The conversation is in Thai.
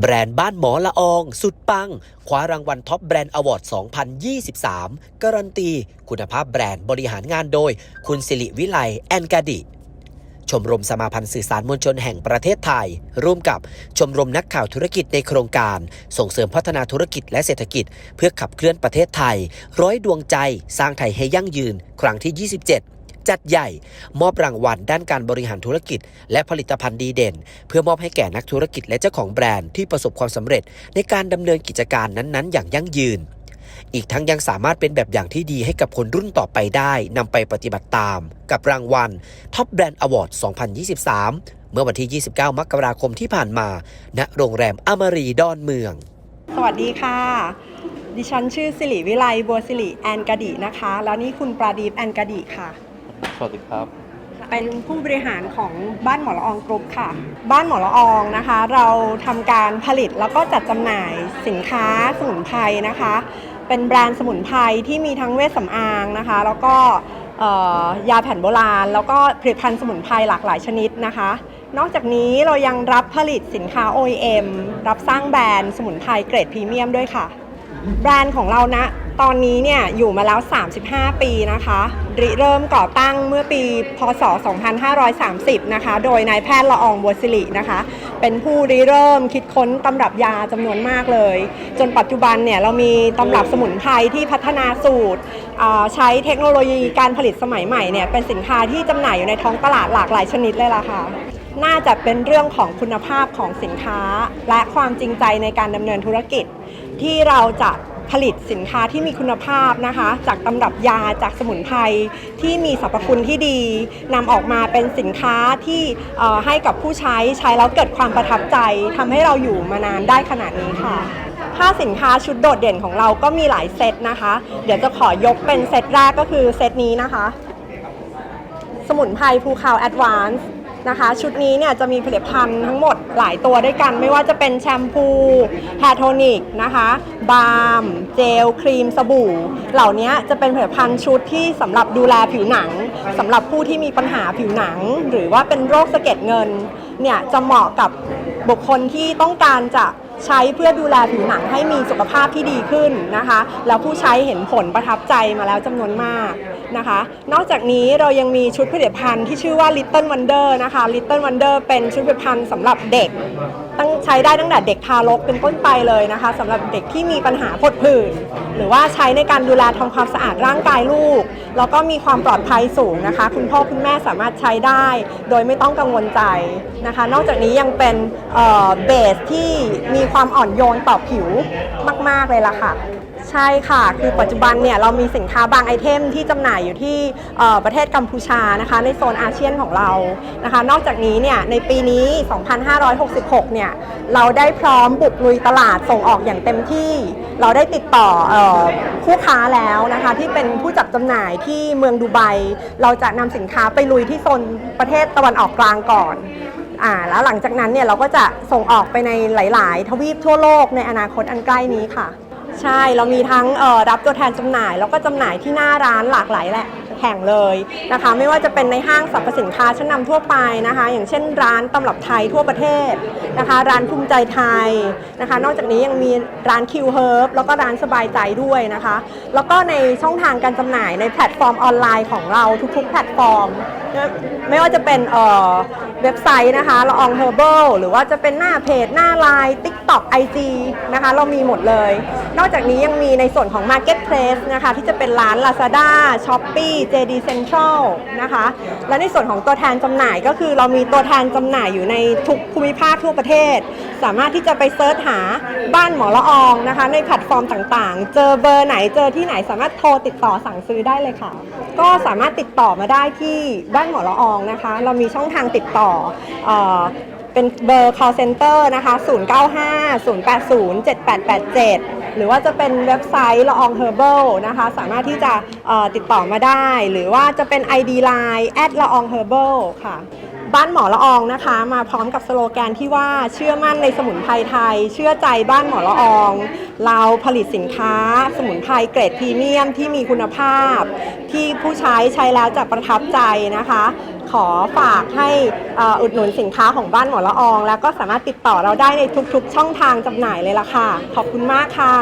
แบรนด์บ้านหมอละออง สุดปัง คว้ารางวัลท็อปแบรนด์อวอร์ด 2023 การันตี คุณภาพแบรนด์บริหารงานโดย คุณสิริวิไลแอนกาดิ ชมรมสมาพันธ์สื่อสารมวลชนแห่งประเทศไทย ร่วมกับชมรมนักข่าวธุรกิจในโครงการ ส่งเสริมพัฒนาธุรกิจและเศรษฐกิจ เพื่อขับเคลื่อนประเทศไทย ร้อยดวงใจสร้างไทยให้ยั่งยืน ครั้งที่ 27จัดใหญ่มอบรางวัลด้านการบริหารธุรกิจ และผลิตภัณฑ์ดีเด่น เพื่อมอบให้แก่นักธุรกิจและเจ้าของแบรนด์ที่ประสบความสำเร็จ ในการดำเนินกิจการนั้นๆ อย่างยั่งยืน อีกทั้งยังสามารถเป็นแบบอย่างที่ดีให้กับคนรุ่นต่อไปได้นำไปปฏิบัติตาม กับรางวัล Top Brand Award 2023 เมื่อวันที่ 29 มกราคมที่ผ่านมา ณ โรงแรมอมรีดอนเมือง สวัสดีค่ะ ดิฉันชื่อสิริวิไลบัวสิริแอนกาดินะคะ แล้วนี่คุณปราดีปแอนกาดิค่ะ สวัสดีครับเป็นผู้บริหารของบ้านหมอละอองกรุ๊ปค่ะ บ้านหมอละอองนะคะ เราทำการผลิตแล้วก็จัดจำหน่ายสินค้าสมุนไพรนะคะ เป็นแบรนด์สมุนไพรที่มีทั้งเวชสำอางนะคะ แล้วก็ยาแผ่นโบราณ แล้วก็ผลิตภัณฑ์สมุนไพรหลากหลายชนิดนะคะ นอกจากนี้เรายังรับผลิตสินค้า OEM รับสร้างแบรนด์สมุนไพรเกรดพรีเมียมด้วยค่ะ แบรนด์ของเรานะ ตอนนี้เนี่ยอยู่มาแล้ว 35 ปีนะคะริเริ่มก่อตั้งเมื่อปีพศ 2530 นะคะ โดยนายแพทย์ละอองบัวสิรินะคะ เป็นผู้ริเริ่มคิดค้นตำรับยาจำนวนมากเลย จนปัจจุบันเนี่ยเรามีตำรับสมุนไพรที่พัฒนาสูตร ใช้เทคโนโลยีการผลิตสมัยใหม่เนี่ยเป็นสินค้าที่จำหน่ายอยู่ในท้องตลาดหลากหลายชนิดเลยล่ะค่ะน่าจะเป็นเรื่องของคุณภาพของสินค้า และความจริงใจในการดำเนินธุรกิจที่เราจะ ผลิตสินค้าที่มีคุณภาพนะคะ จากตำรับยาจากสมุนไพรที่มีสรรพคุณที่ดีนำออกมาเป็นสินค้าที่ให้กับผู้ใช้ใช้แล้วเกิดความประทับใจทำให้เราอยู่มานานได้ขนาดนี้ค่ะถ้าสินค้าชุดโดดเด่นของเราก็มีหลายเซตนะคะ เดี๋ยวจะขอยกเป็นเซตแรกก็คือเซตนี้นะคะ สมุนไพรภูคาแอดวานซ์ นะคะ ชุดนี้เนี่ยจะมีผลิตภัณฑ์ทั้งหมดหลายตัวด้วยกัน ไม่ว่าจะเป็นแชมพูแฮร์โทนิกนะคะบาล์มเจล ครีม สบู่ เหล่านี้จะเป็นผลิตภัณฑ์ชุดที่สำหรับดูแลผิวหนังสำหรับผู้ที่มีปัญหาผิวหนัง หรือว่าเป็นโรคสะเก็ดเงินเนี่ยจะเหมาะกับบุคคลที่ต้องการจะ ใช้เพื่อดูแลผิวหนังให้มีสุขภาพที่ดีขึ้นนะคะ แล้วผู้ใช้เห็นผลประทับใจมาแล้วจำนวนมากนะคะ นอกจากนี้เรายังมีชุดผลิตภัณฑ์ที่ชื่อว่า Little Wonder นะคะ Little Wonder เป็นชุดผลิตภัณฑ์สำหรับเด็ก ตั้งใช้ได้ตั้งแต่เด็กทารกเป็นต้นไปเลยนะคะสำหรับเด็กที่มีปัญหาผดผื่นหรือว่าใช้ในการดูแลทำความสะอาดร่างกายลูก แล้วก็มีความปลอดภัยสูงนะคะ คุณพ่อคุณแม่สามารถใช้ได้ โดยไม่ต้องกังวลใจนะคะ นอกจากนี้ยังเป็นเอ่อเบสที่มีความอ่อนโยนต่อผิวมาก ๆ เลยล่ะค่ะ ใช่ค่ะ คือปัจจุบันเนี่ยเรามีสินค้าบางไอเทมที่จำหน่ายอยู่ที่ประเทศกัมพูชานะคะ ในโซนอาเซียนของเรานะคะ นอกจากนี้เนี่ยในปีนี้ 2566 เนี่ยเราได้พร้อมบุกลุยตลาดส่งออกอย่างเต็มที่ เราได้ติดต่อออผู้ค้าแล้วนะคะที่เป็นผู้จัดจำหน่ายที่เมืองดูไบ เราจะนำสินค้าไปลุยที่โซนประเทศตะวันออกกลางก่อน อ่าแล้วหลังจากนั้นเนี่ยเราก็จะส่งออกไปในหลาย ๆ ทวีปทั่วโลกในอนาคตอันใกล้นี้ค่ะ ใช่เรามีทั้งรับตัวแทนจำหน่าย แล้วก็จำหน่ายที่หน้าร้านหลากหลายแหละแห่งเลยนะคะ ไม่ว่าจะเป็นในห้างสรรพสินค้าชั้นนำทั่วไปนะคะ อย่างเช่นร้านตำรับไทยทั่วประเทศนะคะ ร้านภูมิใจไทยนะคะ นอกจากนี้ยังมีร้านคิวเฮิร์บแล้วก็ร้านสบายใจด้วยนะคะ แล้วก็ในช่องทางการจำหน่ายในแพลตฟอร์มออนไลน์ของเราทุกๆ แพลตฟอร์ม ไม่ว่าจะเป็นเอ่อเว็บไซต์นะคะละอองเฮอร์เบิลหรือว่าจะเป็นหน้าเพจ หน้าไลน์ TikTok IG นะคะ เรามีหมดเลย นอกจากนี้ยังมีในส่วนของ Marketplace นะคะ ที่จะเป็นร้าน Lazada Shopee JD Central นะคะ และในส่วนของตัวแทนจำหน่ายก็คือเรามีตัวแทนจำหน่ายอยู่ในทุกภูมิภาคทั่วประเทศ สามารถที่จะไปเซิร์ชหาบ้านหมอละอองนะคะ ในแพลตฟอร์มต่างๆ เจอเบอร์ไหนเจอที่ไหนสามารถโทรติดต่อสั่งซื้อได้เลยค่ะ ก็สามารถติดต่อมาได้ที่บ้านหมอละอองนะคะ เรามีช่องทางติดต่อเอเป็นเบอร์ call center นะคะ 095 080 7887 หรือว่าจะเป็นเว็บไซต์ละออง herbal นะคะ สามารถที่จะติดต่อมาได้ หรือว่าจะเป็น ID Line แอดละออง herbal ค่ะ บ้านหมอละอองนะคะ มาพร้อมกับสโลแกนที่ว่าเชื่อมั่นในสมุนไพรไทย เชื่อใจบ้านหมอละออง เราผลิตสินค้า สมุนไพรเกรดพรีเมียมที่มีคุณภาพ ที่ผู้ใช้ใช้แล้วจะประทับใจนะคะ ขอฝากให้อุดหนุนสินค้าของบ้านหมอละออง แล้วก็สามารถติดต่อเราได้ในทุกๆ ช่องทางจำหน่ายเลยล่ะค่ะ ขอบคุณมากค่ะ